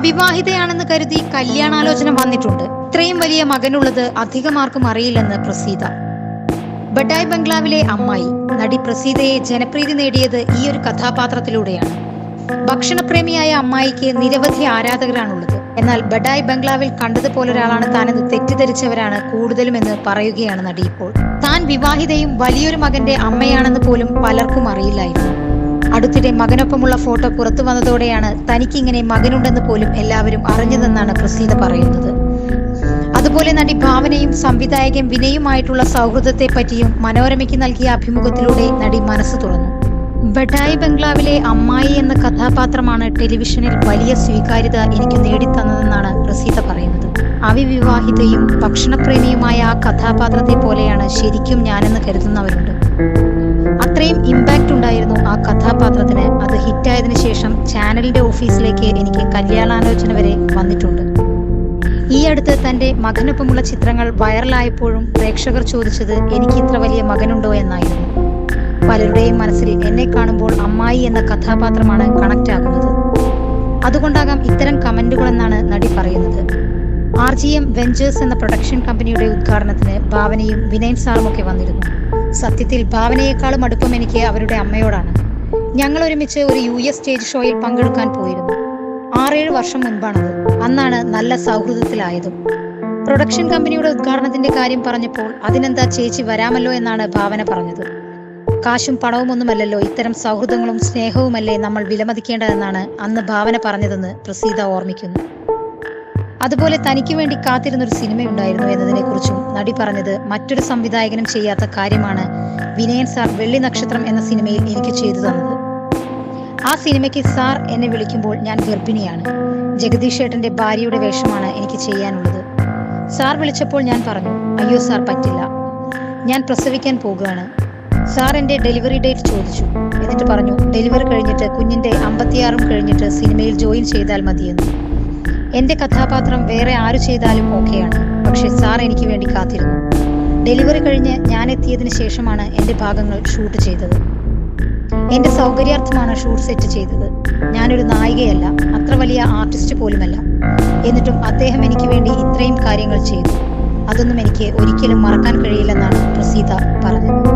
അവിവാഹിതയാണെന്ന് കരുതി കല്യാണാലോചന വന്നിട്ടുണ്ട്. ഇത്രയും വലിയ മകനുള്ളത് അധികമാർക്കും അറിയില്ലെന്ന് പ്രസീത. ബഡായ് ബംഗ്ലാവിലെ അമ്മായി നടി പ്രസീതയെ ജനപ്രീതി നേടിയത് ഈ ഒരു കഥാപാത്രത്തിലൂടെയാണ്. ഭക്ഷണപ്രേമിയായ അമ്മായിക്ക് നിരവധി ആരാധകരാണുള്ളത്. എന്നാൽ ബഡായ് ബംഗ്ലാവിൽ കണ്ടതുപോലൊരാളാണ് താനെന്ന് തെറ്റിദ്ധരിച്ചവരാണ് കൂടുതലും എന്ന് പറയുകയാണ് നടി ഇപ്പോൾ. താൻ വിവാഹിതയും വലിയൊരു മകന്റെ അമ്മയാണെന്ന് പോലും പലർക്കും അറിയില്ലായിരുന്നു. അടുത്തിടെ മകനൊപ്പമുള്ള ഫോട്ടോ പുറത്തു വന്നതോടെയാണ് തനിക്കിങ്ങനെ മകനുണ്ടെന്ന് പോലും എല്ലാവരും അറിഞ്ഞതെന്നാണ് പ്രസീത പറയുന്നത്. അതുപോലെ നടി ഭാവനയും സംവിധായകൻ വിനയുമായിട്ടുള്ള സൗഹൃദത്തെ പറ്റിയും മനോരമയ്ക്ക് നൽകിയ അഭിമുഖത്തിലൂടെ നടി മനസ്സ് തുറന്നു. ബഡായി ബംഗ്ലാവിലെ അമ്മായി എന്ന കഥാപാത്രമാണ് ടെലിവിഷനിൽ വലിയ സ്വീകാര്യത എനിക്ക് നേടിത്തന്നതെന്നാണ് പ്രസീത പറയുന്നത്. അവിവിവാഹിതയും ഭക്ഷണപ്രേമിയുമായ ആ കഥാപാത്രത്തെ പോലെയാണ് ശരിക്കും ഞാനെന്ന് കരുതുന്നവരുണ്ട്. അത്രയും ഇമ്പാക്റ്റ് ഉണ്ടായിരുന്നു ആ കഥാപാത്രത്തിന്. അത് ഹിറ്റായതിനു ശേഷം ചാനലിന്റെ ഓഫീസിലേക്ക് എനിക്ക് കല്യാണാലോചന വരെ വന്നിട്ടുണ്ട്. ഈ അടുത്ത് തന്റെ മകനൊപ്പമുള്ള ചിത്രങ്ങൾ വൈറലായപ്പോഴും പ്രേക്ഷകർ ചോദിച്ചത് എനിക്ക് ഇത്ര വലിയ മകനുണ്ടോ? എന്നായിരുന്നു. പലരുടെയും മനസ്സിൽ എന്നെ കാണുമ്പോൾ അമ്മായി എന്ന കഥാപാത്രമാണ് കണക്റ്റ് ആകുന്നത്. അതുകൊണ്ടാകാം ഇത്തരം കമന്റുകളെന്നാണ് നടി പറയുന്നത്. ആർ ജി എം വെഞ്ചേഴ്സ് എന്ന പ്രൊഡക്ഷൻ കമ്പനിയുടെ ഉദ്ഘാടനത്തിന് ഭാവനയും വിനയൻ സാറും ഒക്കെ വന്നിരുന്നു. സത്യത്തിൽ ഭാവനയെക്കാളും അടുപ്പം എനിക്ക് അവരുടെ അമ്മയോടാണ്. ഞങ്ങൾ ഒരുമിച്ച് ഒരു യു എസ് സ്റ്റേജ് ഷോയിൽ പങ്കെടുക്കാൻ പോയിരുന്നു. ആറേഴ് വർഷം മുൻപാണത് അന്നാണ് നല്ല സൗഹൃദത്തിലായതും. പ്രൊഡക്ഷൻ കമ്പനിയുടെ ഉദ്ഘാടനത്തിന്റെ കാര്യം പറഞ്ഞപ്പോൾ അതിനെന്താ ചേച്ചി വരാമല്ലോ എന്നാണ് ഭാവന പറഞ്ഞത്. കാശും പണവും ഒന്നുമല്ലല്ലോ ഇത്തരം സൗഹൃദങ്ങളും സ്നേഹവുമല്ലേ നമ്മൾ വിലമതിക്കേണ്ടതെന്നാണ് അന്ന് ഭാവന പറഞ്ഞതെന്ന് പ്രസീത ഓർമ്മിക്കുന്നു. അതുപോലെ തനിക്ക് വേണ്ടി കാത്തിരുന്നൊരു സിനിമയുണ്ടായിരുന്നു എന്നതിനെക്കുറിച്ചും നടി പറഞ്ഞത് മറ്റൊരു സംവിധായകനും ചെയ്യാത്ത കാര്യമാണ് വിനയൻ സാർ വെള്ളി നക്ഷത്രം എന്ന സിനിമയിൽ എനിക്ക് ചെയ്തു തന്നത്. ആ സിനിമയ്ക്ക് സാർ എന്നെ വിളിക്കുമ്പോൾ ഞാൻ ഗർഭിണിയാണ്. ജഗദീഷ് ഏട്ടന്റെ ഭാര്യയുടെ വേഷമാണ് എനിക്ക് ചെയ്യാനുള്ളത്. സാർ വിളിച്ചപ്പോൾ ഞാൻ പറഞ്ഞു അയ്യോ സാർ പറ്റില്ല. ഞാൻ പ്രസവിക്കാൻ പോകുകയാണ് സാർ എന്റെ ഡെലിവറി ഡേറ്റ് ചോദിച്ചു. എന്നിട്ട് പറഞ്ഞു ഡെലിവറി കഴിഞ്ഞിട്ട് കുഞ്ഞിന്റെ അമ്പത്തിയാറും കഴിഞ്ഞിട്ട് സിനിമയിൽ ജോയിൻ ചെയ്താൽ മതിയെന്ന്. എന്റെ കഥാപാത്രം വേറെ ആര് ചെയ്താലും ഓക്കെയാണ്. പക്ഷെ സാർ എനിക്ക് വേണ്ടി കാത്തിരുന്നു. ഡെലിവറി കഴിഞ്ഞ് ഞാൻ എത്തിയതിന് ശേഷമാണ് എന്റെ ഭാഗങ്ങൾ ഷൂട്ട് ചെയ്തത്. എന്റെ സൗകര്യാർത്ഥമാണ് ഷൂട്ട് സെറ്റ് ചെയ്തത്. ഞാനൊരു നായികയല്ല അത്ര വലിയ ആർട്ടിസ്റ്റ് പോലുമല്ല. എന്നിട്ടും അദ്ദേഹം എനിക്ക് വേണ്ടി ഇത്രയും കാര്യങ്ങൾ ചെയ്തു. അതൊന്നും എനിക്ക് ഒരിക്കലും മറക്കാൻ കഴിയില്ലെന്നാണ് പ്രസീത പറഞ്ഞത്.